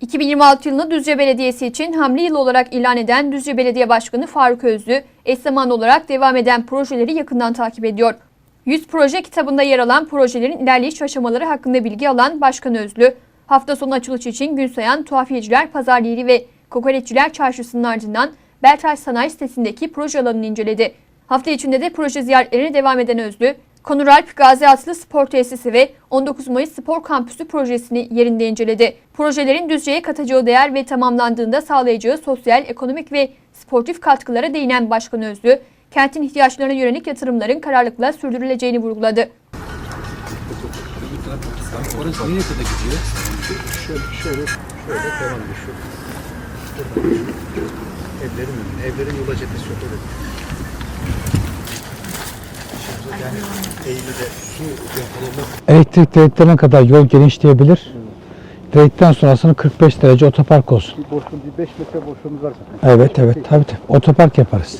2026 yılını Düzce Belediyesi için hamle yıl olarak ilan eden Düzce Belediye Başkanı Faruk Özlü, eş zamanlı olarak devam eden projeleri yakından takip ediyor. 100 proje kitabında yer alan projelerin ilerleyiş aşamaları hakkında bilgi alan Başkan Özlü, hafta sonu açılış için gün sayan tuhafiyeciler pazar yeri ve kokoreççiler çarşısının ardından Beltaş Sanayi sitesindeki proje alanını inceledi. Hafta içinde de proje ziyaretlerine devam eden Özlü, Konuralp Gazi Atlı Spor Tesisi ve 19 Mayıs Spor Kampüsü projesini yerinde inceledi. Projelerin Düzce'ye katacağı değer ve tamamlandığında sağlayacağı sosyal, ekonomik ve sportif katkılara değinen Başkan Özlü, kentin ihtiyaçlarına yönelik yatırımların kararlılıkla sürdürüleceğini vurguladı. Evlerin. Evlerin yola cephesi yok. Şimdi yani Eylül'de su depolama Elektrik direklerine kadar yol genişleyebilir. Direkten sonrasını 45 derece otopark olsun. bir boşluğun bir 5 metre boşluğumuz var zaten. Evet evet tabii tabii. Otopark yaparız.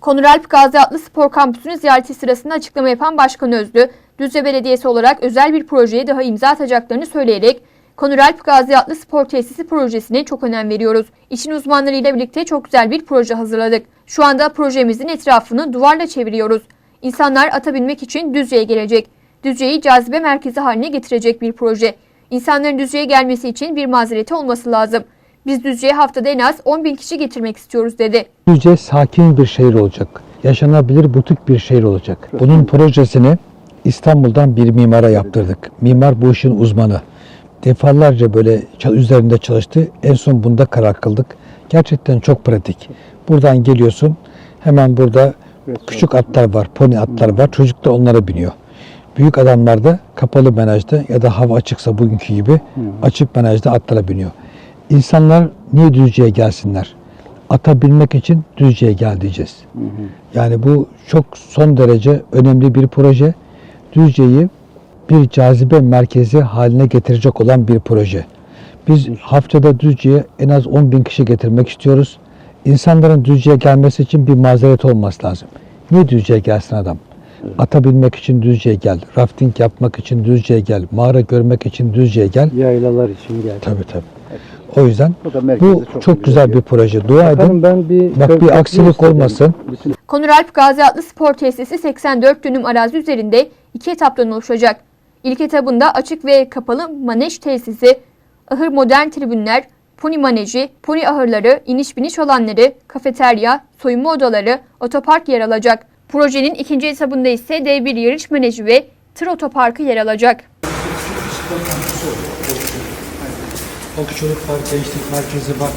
Konuralp Gazi Atlı Spor Kampüsü'nü ziyareti sırasında açıklama yapan Başkan Özlü, Düzce Belediyesi olarak özel bir projeye daha imza atacaklarını söyleyerek, Konuralp Gazi Atlı Spor Tesisi projesine çok önem veriyoruz. İşin uzmanlarıyla birlikte çok güzel bir proje hazırladık. Şu anda projemizin etrafını duvarla çeviriyoruz. İnsanlar ata binmek için Düzce'ye gelecek. Düzce'yi cazibe merkezi haline getirecek bir proje. İnsanların Düzce'ye gelmesi için bir mazereti olması lazım. Biz Düzce'ye haftada en az 10 bin kişi getirmek istiyoruz dedi. Düzce sakin bir şehir olacak. Yaşanabilir butik bir şehir olacak. Bunun projesini İstanbul'dan bir mimara yaptırdık. Mimar bu işin uzmanı. Defalarca böyle üzerinde çalıştı. En son bunda karar kıldık. Gerçekten çok pratik. Buradan geliyorsun. Hemen burada küçük atlar var, pony atlar var. Çocuk da onlara biniyor. Büyük adamlar da kapalı menajda ya da hava açıksa bugünkü gibi açık menajda atlara biniyor. İnsanlar niye Düzce'ye gelsinler? Ata binmek için Düzce'ye gel diyeceğiz. Yani bu çok son derece önemli bir proje. Düzce'yi bir cazibe merkezi haline getirecek olan bir proje. Biz haftada Düzce'ye en az 10 bin kişi getirmek istiyoruz. İnsanların Düzce'ye gelmesi için bir mazeret olması lazım. Niye Düzce'ye gelsin adam? Ata binmek için Düzce'ye gel, rafting yapmak için Düzce'ye gel, mağara görmek için Düzce'ye gel. Yaylalar için geldi. Tabii tabii. O yüzden Bu da merkezde bu çok çok, güzel bir proje. Dua edin. ben bir Bak bir aksilik olmasın. Konuralp Gazi Atlı Spor Tesisi 84 dönüm arazi üzerinde iki etaptan oluşacak. İlk etabında açık ve kapalı manej tesisi, ahır modern tribünler, pony maneci, pony ahırları, iniş biniş alanları, kafeterya, soyunma odaları, otopark yer alacak. Projenin ikinci etabında ise dev bir yarış maneci ve tır otoparkı yer alacak. Okçuluk var, gençlik merkezi var.